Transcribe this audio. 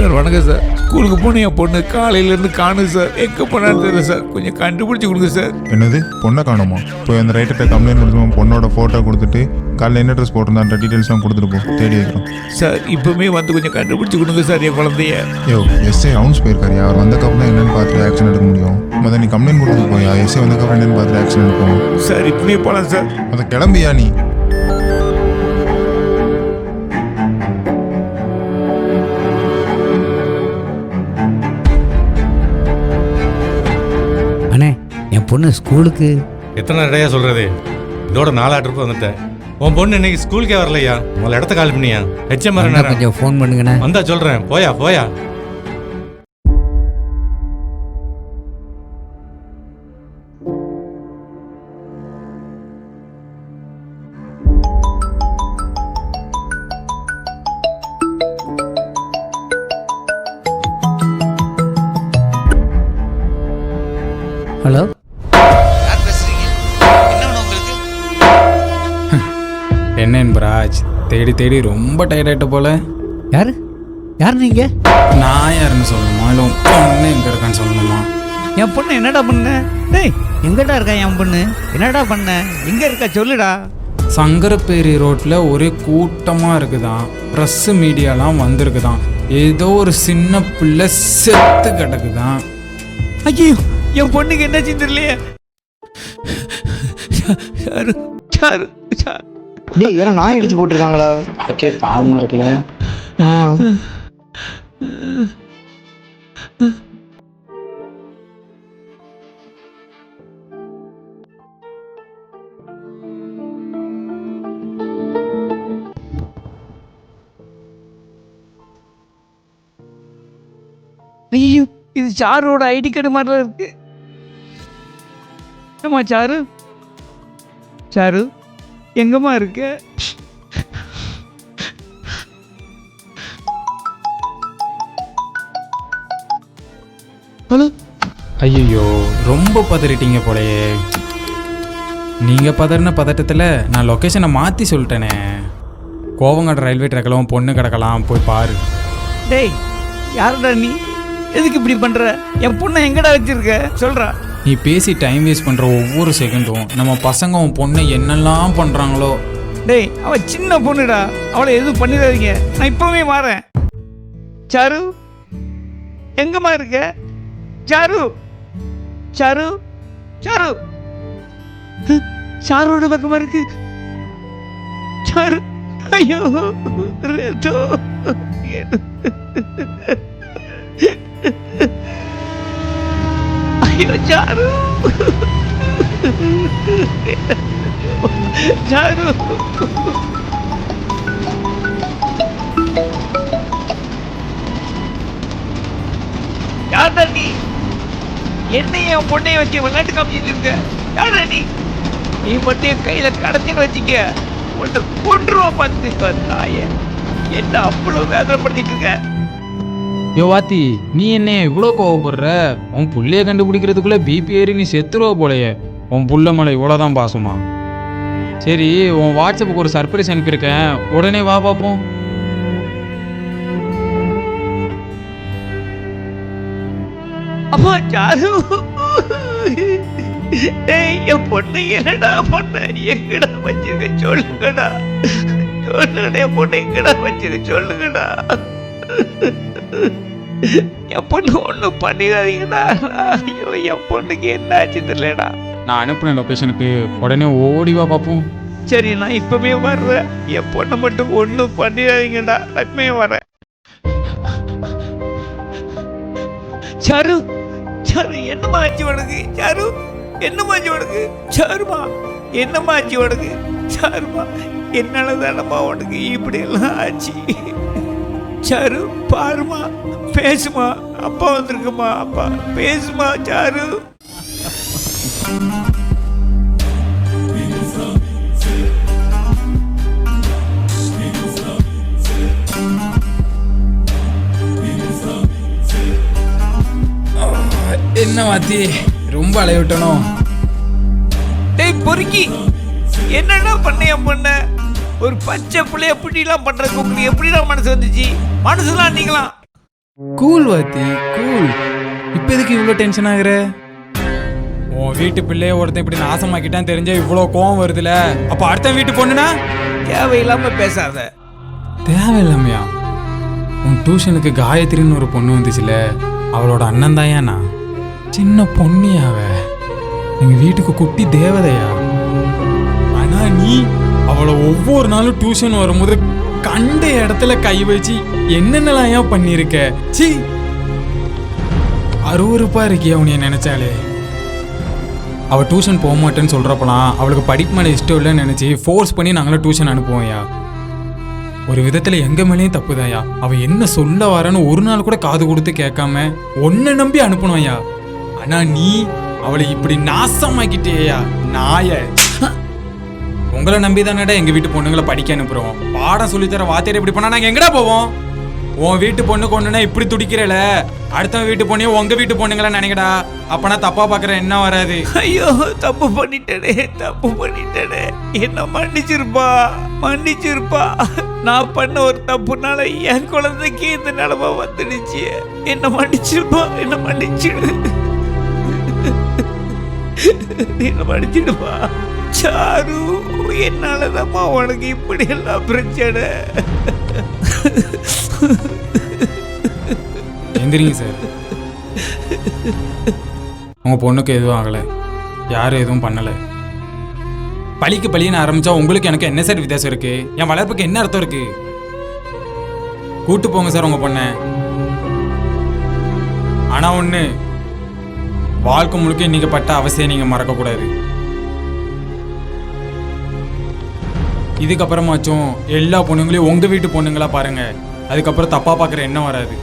Sir வணக்கம் sir. ஸ்கூலுக்கு போன என் பொண்ணு. காலையிலேருந்து காணும் சார். எங்கே போனான்னு தெரியல சார். கொஞ்சம் கண்டுபிடிச்சி கொடுங்க சார். என்னது? பொண்ணை காணுமா? போய் அந்த ரைட்டர்கிட்ட கம்ப்ளைண்ட் கொடுத்து பொண்ணோட ஃபோட்டோ கொடுத்துட்டு காலைல என்ன ட்ரெஸ் போட்டிருந்தான்ற டீட்டெயில்ஸ்லாம் கொடுத்துட்டு போ. தேடி வைக்கிறோம். சார் இப்போவுமே வந்து கொஞ்சம் கண்டுபிடிச்சி கொடுங்க சார் என் குழந்தைய. யோ எஸ்ஏ அவுன்ஸ் போயிருக்காரு அவர் வந்தக்கப்புறம் என்னன்னு பார்த்துட்டு ஆக்ஷன் எடுக்க முடியும். மொதல் நீ கம்ப்ளைண்ட் கொடுத்துட்டு போயா? எஸ்ஏ வந்தக்கப்புறம் என்னன்னு பார்த்துட்டு ஆக்ஷன் எடுப்போம். சார் இப்போவே போகலாம் சார். அதை கிளம்பியா நீ? பொண்ணு ஸ்கூலுக்கு? எத்தனை தடையா சொல்றது? இதோட நாலா ட்ரிப் வந்துட்டேன். உன் பொண்ணு இன்னைக்கு ஸ்கூலுக்கே வரலையா? முதல்ல இடத்த கால் பண்ணியா? ஹெச்எம் கொஞ்சம் ஃபோன் பண்ணுங்கண்ணே. வந்தா சொல்றேன். போயா போயா. ஹலோ? என்ன என்பராஜ் தேடி தேடி ரொம்ப டயர்டாயிட்ட போல. யாரு? யார் நீங்க? நான் யாருன்னு சொல்லணுமா? இல்லை உன் பொண்ணு எங்க இருக்கான்னு சொல்லணுமா? என் பொண்ணு என்னடா பண்ண? டேய் எங்கடா இருக்கா என் பொண்ணு? என்னடா பண்ண? எங்க இருக்கா? சொல்லுடா. சங்கரப்பேரி ரோட்ல ஒரே கூட்டமா இருக்குதாம் ப்ரெஸ் மீடியாலாம் வந்திருக்குதாம் ஏதோ ஒரு சின்ன பிள்ளை செத்து கிடக்குதாம் ஐயோ என் பொண்ணுக்கு என்ன செஞ்சிடலையே சாரு சாரு சாரு டேய் வேற நாய் அடிச்சு போட்டிருக்காங்களா? ஓகே பாவமா இருக்குல்ல. ஐயோ இது சாரோட ஐடி கார்டு மாதிரிலாம் இருக்கு. ஏம்மா சாரு? சாரு? எங்கம்மா இருக்க? ஹலோ? ஐயோ ரொம்ப பதறிட்டீங்க போலயே. நீங்க பதறின பதட்டத்தில் நான் லொக்கேஷனை மாற்றி சொல்லிட்டேனே. கோவங்காடு ரயில்வே ட்ராக்கில் பொண்ணு கிடக்கலாம் போய் பாரு. டேய் யாருடா நீ? எதுக்கு இப்படி பண்ற? என் பொண்ணை எங்கடா வச்சிருக்க? சொல்றா. நீ பேசி டைம் வேஸ்ட் பண்ணுற ஒவ்வொரு செகண்டும் நம்ம பசங்க உன் பொண்ணை என்னெல்லாம் பண்ணுறாங்களோ டேய் அவ சின்ன பொண்ணுடா. அவளை எதுவும் பண்ணிடாதீங்க. நான் இப்போவே மாறேன் சாரு எங்கம்மா இருக்க? Sir sir sir. சாரோட பக்கமா இருக்கு. சாரு ஐயோ ரேட்டோ. ஐயோ சாரு சாரு யார்டா நீ என்னைய என் பொண்ணைய வச்சு விளையாட்டு காமிச்சிட்டு இருக்க யார்டா நீ நீ மட்டும் என் கையில கடத்தின்னு வச்சுக்க உன்னை கொன்றுவா பார்த்து தாய என்ன அவ்வளவு வேதனைப்படுத்திட்டு இருக்க யோ வாத்தி நீ என்ன இவ்வளோ கோவப்படுற? உன் புள்ளைய கண்டுபிடிக்கிறதுக்குள்ள பிபி ஏறி நீ செத்துருவ போலயே. உன் புள்ள மலை இவ்வளோதான் பாசமா. சரி உன் வாட்ஸ்அப்புக்கு ஒரு சர்ப்ரைஸ் அனுப்பியிருக்கேன். உடனே வா பார்ப்போம் அம்மா சாரு என் பொண்ணு என்னடா பண்ண? எங்கடா சொல்லுங்கடா. சொல்லுங்கடா பொண்ணு எங்கடா சொல்லுங்கடா. என் பொண்ணு ஒன்றும் பண்ணிடாதீங்கடா ஐயோ என் பொண்ணுக்கு என்ன ஆச்சு தெரியலடா. நான் அனுப்பின லொக்கேஷனுக்கு உடனே ஓடி வா பார்ப்போம் சரி நான் இப்பவே வர்றேன். என் பொண்ணை மட்டும் ஒன்றும் பண்ணிடாதீங்கடா. இப்பவே வரேன் சாரு சாரு என்னம்மா ஆச்சு உனக்கு? சாரு என்னம்மா ஆச்சு உனக்கு? சாருமா என்னம்மா ஆச்சு உனக்கு? சாருமா என்னால தானம்மா உனக்கு இப்படி எல்லாம் ஆச்சு? சாரு பாருமா பேசுமா அப்பா வந்திருக்குமா அப்பா பேசுமா சாரு. என்ன வாத்தி? ரொம்ப அலைவிட்டனோ? டேய் பொறுக்கி என்னடா பண்ண என் பொண்ண? ஒரு பச்சை பிள்ளைய இப்படிலாம் பண்றதுக்கு உங்களுக்கு எப்படிடா மனசு வந்துச்சு? மனசுலாம் நீங்களாம். கூல் வாத்தி கூல் இப்போ எதுக்கு இவ்வளோ டென்ஷன் ஆகுற? உன் வீட்டு பிள்ளைய ஒருத்தன் இப்படி நாசமாக்கிட்டான் தெரிஞ்சா இவ்வளோ கோவம் வருதுல. அப்போ அடுத்த வீட்டு பொண்ணுனா? தேவையில்லாம பேசாத. தேவையில்லாமையா? உன் டியூஷனுக்கு காயத்ரின்னு ஒரு பொண்ணு வந்துச்சுல. அவளோட அண்ணன் தாயாண்ணா சின்ன பொண்ணியா அவ எங்க வீட்டுக்கு குட்டி தேவதையா? ஆனா நீ அவளை ஒவ்வொரு நாளும் டியூஷன் வரும்போது கண்ட இடத்துல கை வச்சு என்னென்னலாம் ஏன் பண்ணியிருக்க சி அருவருப்பா இருக்கியா உன்னைய நினச்சாலே? அவள் டியூஷன் போக மாட்டேன்னு சொல்கிறப்பலாம் அவளுக்கு படிப்பு மேலே இஷ்டம் இல்லைன்னு நினச்சி ஃபோர்ஸ் பண்ணி நாங்களாம் டியூஷன் அனுப்புவோம்யா. ஒரு விதத்தில் எங்கள் மேலேயும் தப்புதாயா அவள் என்ன சொல்ல வரன்னு ஒரு நாள் கூட காது கொடுத்து கேட்காம ஒன்றை நம்பி அனுப்பணும்யா ஆனால் நீ அவளை இப்படி நாசமாக்கிட்டேயா நாய! உங்களை நம்பி தானடா எங்கள் வீட்டு பொண்ணுங்களை படிக்க அனுப்புகிறோம் பாடம் சொல்லித்தர வாத்தியார் இப்படி பண்ணா நாங்கள் எங்கடா போவோம்? உன் வீட்டு பொண்ணு கொண்டுனா இப்படி துடிக்கிறல. அடுத்த வீட்டு பொண்ணையும் உங்க வீட்டு பொண்ணுங்களா நினைக்கடா. அப்பனா தப்பா பாக்குற என்ன வராது. ஐயோ தப்பு பண்ணிட்டனே தப்பு பண்ணிட்டனே. என்ன மன்னிச்சிருப்பா மன்னிச்சிருப்பா. நான் பண்ண ஒரு தப்புனால என் குழந்தைக்கு இந்த நிலைமை வந்துடுச்சு. என்ன மன்னிச்சிருப்பா என்ன மன்னிச்சிடு என்ன மன்னிச்சிடுப்பா. சாரு. என்னாலதாம்மா உனக்கு இப்படி எல்லாம் பிரச்சனை. எந்திரிங்க சார். உங்க பொண்ணுக்கு எதுவும் ஆகலை. யாரும் எதுவும் பண்ணலை. பழிக்கு பழின்னு ஆரம்பிச்சா உங்களுக்கு எனக்கு என்ன சார் வித்தியாசம் இருக்கு? என் வளர்ப்புக்கு என்ன அர்த்தம் இருக்கு? கூட்டு போங்க சார் உங்க பொண்ணை. ஆனா ஒண்ணு வாழ்க்கை முழுக்க இன்னைக்கு பட்ட அவசியம் நீங்க மறக்கக்கூடாது. இதுக்கப்புறமாச்சும் எல்லா பொண்ணுங்களையும் உங்கள் வீட்டு பொண்ணுங்களா பாருங்கள் அதுக்கப்புறம் தப்பாக பார்க்குற எண்ணம் வராது.